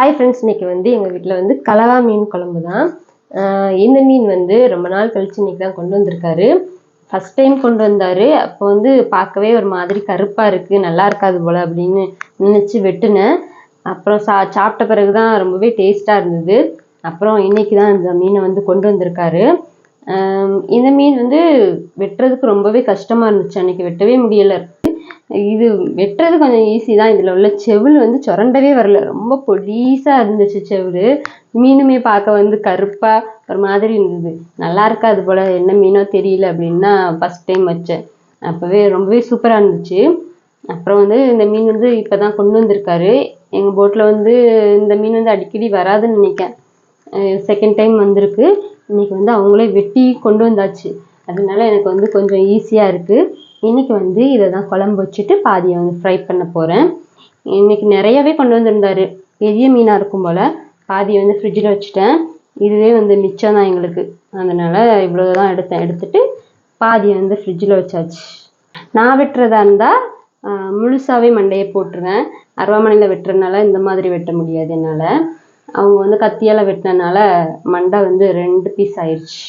Hi friends இன்னைக்கு வந்து எங்கள் வீட்டில் வந்து கலவா மீன் குழம்பு தான் இந்த மீன் வந்து ரொம்ப நாள் கழிச்சு இன்னைக்கு தான் கொண்டு வந்திருக்காரு. ஃபர்ஸ்ட் டைம் கொண்டு வந்தார். அப்போ வந்து பார்க்கவே ஒரு மாதிரி கருப்பாக இருக்குது நல்லா இருக்காது போல் அப்படின்னு நினச்சி வெட்டினேன். அப்புறம் சா சாப்பிட்ட பிறகு தான் ரொம்பவே டேஸ்ட்டாக இருந்தது. அப்புறம் இன்னைக்கு தான் இந்த மீனை வந்து கொண்டு வந்திருக்காரு. இந்த மீன் வந்து வெட்டுறதுக்கு ரொம்பவே கஷ்டமாக இருந்துச்சு. அன்னைக்கு வெட்டவே முடியலை. இது வெட்டுறது கொஞ்சம் ஈஸி தான். இதில் உள்ள செவில் வந்து சுரண்டவே வரல. ரொம்ப பொடிசாக இருந்துச்சு செவில் மீனுமே பார்க்க வந்து கருப்பாக ஒரு மாதிரி இருந்தது. நல்லா இருக்காது போல். என்ன மீனோ தெரியல அப்படின்னா ஃபஸ்ட் டைம் வச்சேன். அப்போவே ரொம்பவே சூப்பராக இருந்துச்சு. அப்புறம் வந்து இந்த மீன் வந்து இப்போ தான் கொண்டு வந்திருக்காரு. எங்கள் போட்டில் வந்து இந்த மீன் வந்து அடிக்கடி வராதுன்னு நினைக்கேன் செகண்ட் டைம் வந்திருக்கு. இன்னைக்கு வந்து அவங்களே வெட்டி கொண்டு வந்தாச்சு. அதனால எனக்கு வந்து கொஞ்சம் ஈஸியாக இருக்குது இன்றைக்கி வந்து இதை தான் குழம்பு வச்சுட்டு பாதியை வந்து ஃப்ரை பண்ண போகிறேன் இன்னைக்கு நிறையவே கொண்டு வந்திருந்தார். பெரிய மீனாக இருக்கும் போல் பாதியை வந்து ஃப்ரிட்ஜில் வச்சுட்டேன். இதுவே வந்து மிச்சம் தான் எங்களுக்கு. அதனால் இவ்வளோ தான் எடுத்தேன். எடுத்துட்டு பாதியை வந்து ஃப்ரிட்ஜில் வச்சாச்சு. நான் வெட்டுறதா இருந்தால் முழுசாகவே மண்டையை போட்டுருவேன். அருவாமனையில் வெட்டுறதுனால இந்த மாதிரி வெட்ட முடியாது என்னால். அவங்க வந்து கத்தியால் வெட்டினனால மண்டை வந்து ரெண்டு பீஸ் ஆயிடுச்சு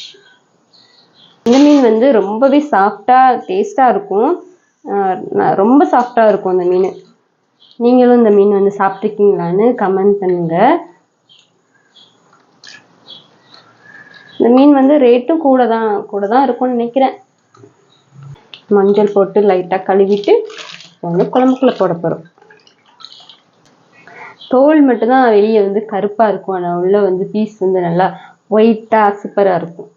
இந்த மீன் வந்து ரொம்பவே சாஃப்டாக டேஸ்ட்டாக இருக்கும். ரொம்ப சாஃப்டாக இருக்கும் அந்த மீன். நீங்களும் இந்த மீன் வந்து சாப்பிட்ருக்கீங்களான்னு கமெண்ட் பண்ணுங்க. இந்த மீன் வந்து ரேட்டும் கூட தான் கூட தான் இருக்கும்னு நினைக்கிறேன். மஞ்சள் போட்டு லைட்டாக கழுவிட்டு வந்து குழம்புக்குள்ள போட போகிறோம் தோல் மட்டும்தான் வெளியே வந்து கருப்பாக இருக்கும். ஆனால் உள்ள வந்து பீஸ் வந்து நல்லா ஒயிட்டாக சூப்பராக இருக்கும்.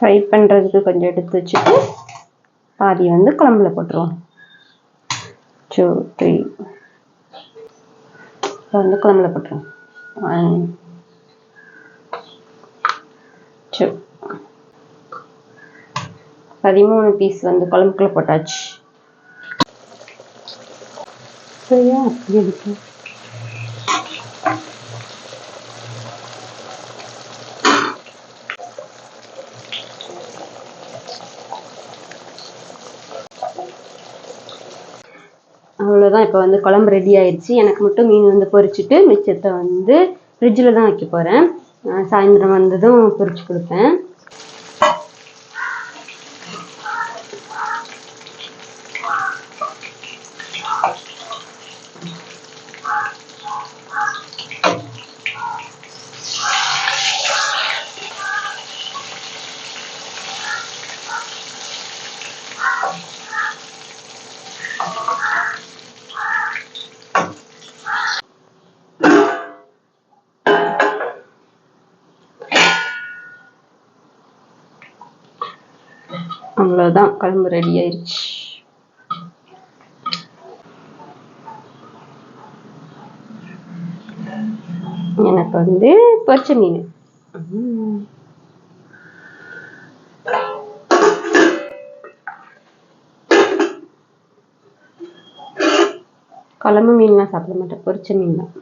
ஃப்ரை பண்ணுறதுக்கு கொஞ்சம் எடுத்து வச்சுட்டு பாதி வந்து குழம்புல போட்டுருவோம். டூ த்ரீ வந்து குழம்புல போட்டுருவோம். ஒன் டூ பதிமூணு பீஸ் வந்து குழம்புக்குள்ள போட்டாச்சு. சரியா? அப்படி அவ்வளோதான் இப்போ வந்து குழம்பு ரெடி ஆயிடுச்சு. எனக்கு மட்டும் மீன் வந்து பொரிச்சிட்டு மிச்சத்தை வந்து ஃப்ரிட்ஜில் தான் வைக்க போகிறேன் சாயந்தரம் வந்ததும் பொரிச்சு கொடுப்பேன். அவ்வளோதான் குழம்பு ரெடி ஆயிடுச்சு எனக்கு வந்து பொரிச்ச மீன். ம். குழம்பு மீன்லாம் சாப்பிட மாட்டேன். பொரிச்ச மீன் தான்